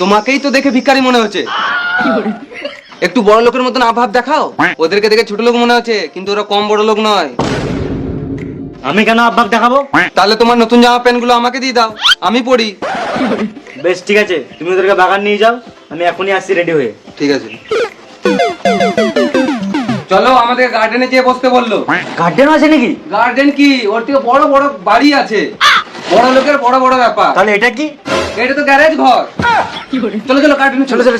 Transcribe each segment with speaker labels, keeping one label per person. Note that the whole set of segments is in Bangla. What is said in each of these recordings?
Speaker 1: তোমাকেই তো দেখে ভিখারি মনে হচ্ছে একটু বড় লোকের মতন আভাব দেখাও। ওদেরকে দেখে ছোট লোক মনে হচ্ছে কিন্তু ওরা কম বড় লোক নয়।
Speaker 2: আমি কেন আব্বাক দেখাবো?
Speaker 1: তাহলে তোমার নতুন জামা প্যান্টগুলো আমাকে দিয়ে দাও আমি পরি।
Speaker 2: বেশ ঠিক আছে তুমি ওদেরকে বাগান নিয়ে যাও আমি এখনই আসছি রেডি হয়ে।
Speaker 1: ঠিক আছে। চলো আমাদের গার্ডেনে যেয়ে বসতে বলল।
Speaker 2: গার্ডেন আছে নাকি?
Speaker 1: গার্ডেন কি? ওর থেকে বড় বড় বাড়ি আছে। বড় লোকের বড় বড় ব্যাপার।
Speaker 2: তাহলে এটা কি?
Speaker 1: এটা তো গ্যারেজ ঘর। চলো চলো গার্ডেনে চলো চলো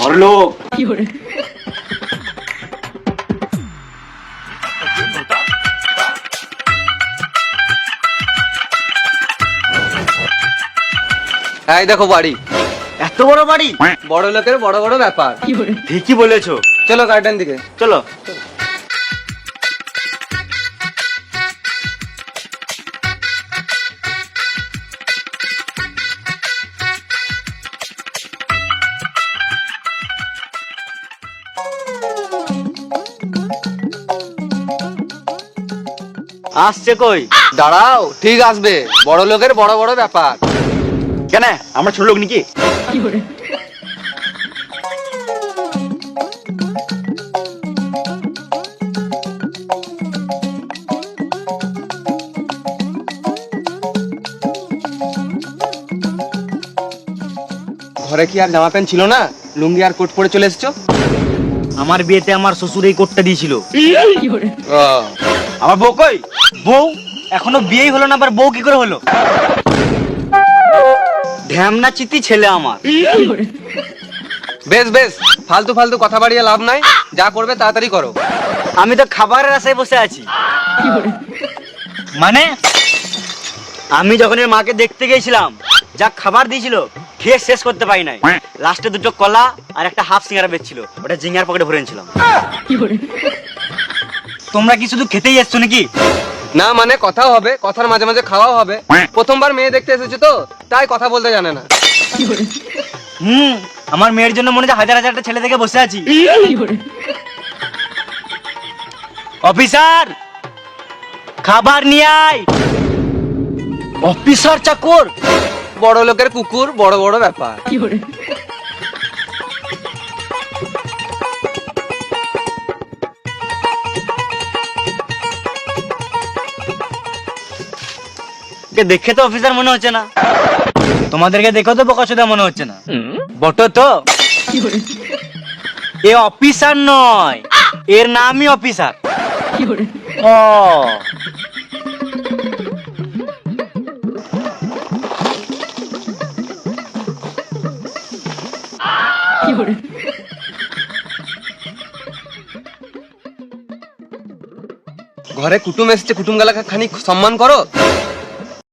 Speaker 2: বড় লোক
Speaker 1: এই দেখো বাড়ি।
Speaker 2: এত বড় বাড়ি?
Speaker 1: বড় লোকের বড় বড় ব্যাপার।
Speaker 2: ঠিকই বলেছ।
Speaker 1: চলো গার্ডেন দিকে।
Speaker 2: চলো। আসছে কই?
Speaker 1: দাঁড়াও। ঠিক আসবে। বড় লোকের বড় বড় ব্যাপার।
Speaker 2: কেন আমরা ছোট লোক নাকি?
Speaker 1: ঘরে কি আর জামা প্যান্ট ছিল না? লুঙ্গি আর কোট পরে চলে এসছো?
Speaker 2: আমার বিয়েতে আমার শ্বশুর এই কোটটা দিয়েছিল। আমার বউ কই? বউ? এখনও বিয়েই হলো না আবার বউ কি করে হলো? ঢ্যামনা চিতি ছেলে আমার।
Speaker 1: বেশ বেশ ফালতু ফালতু কথা বাড়িয়ে লাভ নাই। যা করবে তাড়াতাড়ি করো।
Speaker 2: আমি তো খাবারের আশায় বসে আছি। মানে? আমি যখন এর মাকে দেখতে গেছিলাম যা খাবার দিয়েছিল খেয়ে শেষ করতে পারি নাই। লাস্টে দুটো কলা আর একটা হাফ সিঙ্গারা বেচছিল। ওটা জিঙ্গার পকেটে ভরে নিয়েছিলাম তোমরা কি শুধু খেতেই এসছো নাকি?
Speaker 1: না মানে কথাও হবে কথার মাঝে মাঝে খাওয়াও হবে। প্রথমবার মেয়ে দেখতে এসেছ তো তাই কথা বলতে জানে না।
Speaker 2: হুম আমার মেয়ের জন্য মনে হচ্ছে হাজার হাজারটা ছেলে দেখে বসে আছি। অফিসার খাবার নিয়ে আয়। অফিসার চাকর
Speaker 1: বড় লোকের কুকুর বড় বড় ব্যাপার।
Speaker 2: কে দেখে তো অফিসার মনে হচ্ছে না। তোমাদেরকে দেখো তো বোকাচোদা মনে হচ্ছে না। বটো তো। এ অফিসার নয় এর নামই অফিসার। ও।
Speaker 1: ঘরে কুটুম এসেছে কুটুম গালাকে খানিক সম্মান করো?